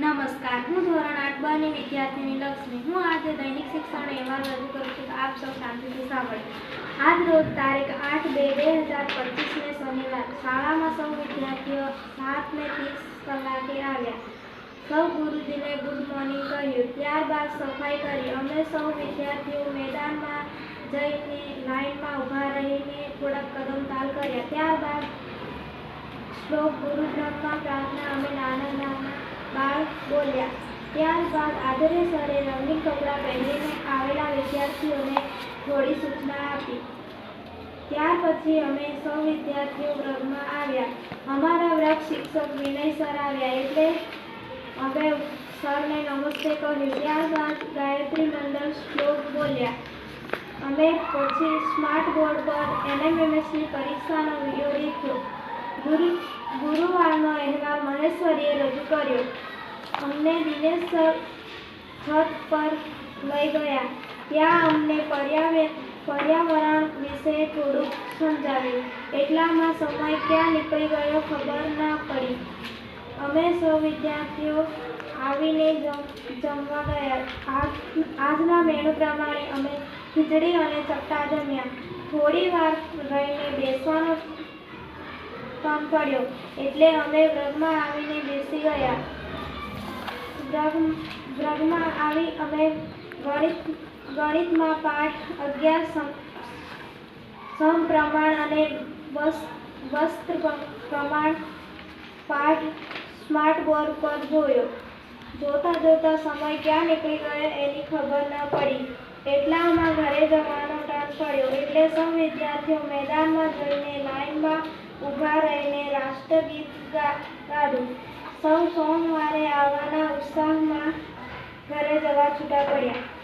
નમસ્કાર, હું ધોરણ આઠ બારની વિદ્યાર્થીની લક્ષ્મી. હું આજે દૈનિક શિક્ષણ અહેવાલ રજૂ કરું છું. આપ સૌ શાંતિથી સાંભળો આજ રોજ તારીખ આઠ બે બે હજાર પચીસને શનિવાર શાળામાં સૌ વિદ્યાર્થીઓ સાત ને ત્રીસ કલાકે આવ્યા. સૌ ગુરુજીને ગુડ મોર્નિંગ કહ્યું. ત્યારબાદ સફાઈ કરી. અમે સૌ વિદ્યાર્થીઓ મેદાનમાં જઈને લાઇનમાં ઊભા રહીને થોડાક કદમ તાલ કર્યા. ત્યારબાદ શ્લોક ગુરુ બ્રહ્મા પ્રાર્થના અમે નાના નાના બાળ બોલ્યા. ત્યારબાદ આદરે સરે રંગીન કપડાં પહેરીને આવેલા વિદ્યાર્થીઓને થોડી સૂચના આપી. ત્યાર પછી અમે સૌ વિદ્યાર્થીઓ વર્ગમાં આવ્યા. અમારા વર્ગ શિક્ષક વિનય સર આવ્યા એટલે અમે સરને નમસ્તે કહ્યું ત્યારબાદ ગાયત્રી મંડળ શ્લોક બોલ્યા. અમે પછી સ્માર્ટ બોર્ડ પર એનએમએમએસની પરીક્ષાનો વીડિયો લીધો ગુરુ ગુરુવારનો અહેવાલ મહેશ્વરીએ રજૂ કર્યો, અમને દિનેશ સર છત પર લઈ ગયા. ત્યાં અમને પર્યાવે, પર્યાવરણ વિશે થોડુંક સમજાવ્યું. એટલામાં સમય ક્યાં નીકળી ગયો ખબર ના પડી. અમે સૌ વિદ્યાર્થીઓ આવીને જમવા ગયા. આજના મેનુ પ્રમાણે અમે ખીચડી અને ચટ્ટા જમ્યા. થોડી વાર રહીને બેસવાનો કામ પડ્યો એટલે અમે વ્રગમાં આવીને બેસી ગયા. વ્રગમાં આવી અમે ગણિત, ગણિતમાં પાઠ, અગિયાર સમપ્રમાણ અને વસ, વસ્ત્ર પ્રમાણ પાઠ સ્માર્ટ પર જોયો. જોતા જોતા સમય ક્યાં નીકળી ગયો એની ખબર ન પડી. એટલામાં ઘરે જવાનો ટાઈમ પડ્યો. એટલે સૌ વિદ્યાર્થીઓ મેદાનમાં જઈને લાઈનમાં ઊભા રહીને રાષ્ટ્રગીત ગાડું. સૌ સોમવારે આવવાના ઉત્સાહમાં ઘરે જવા છૂટા પડ્યા.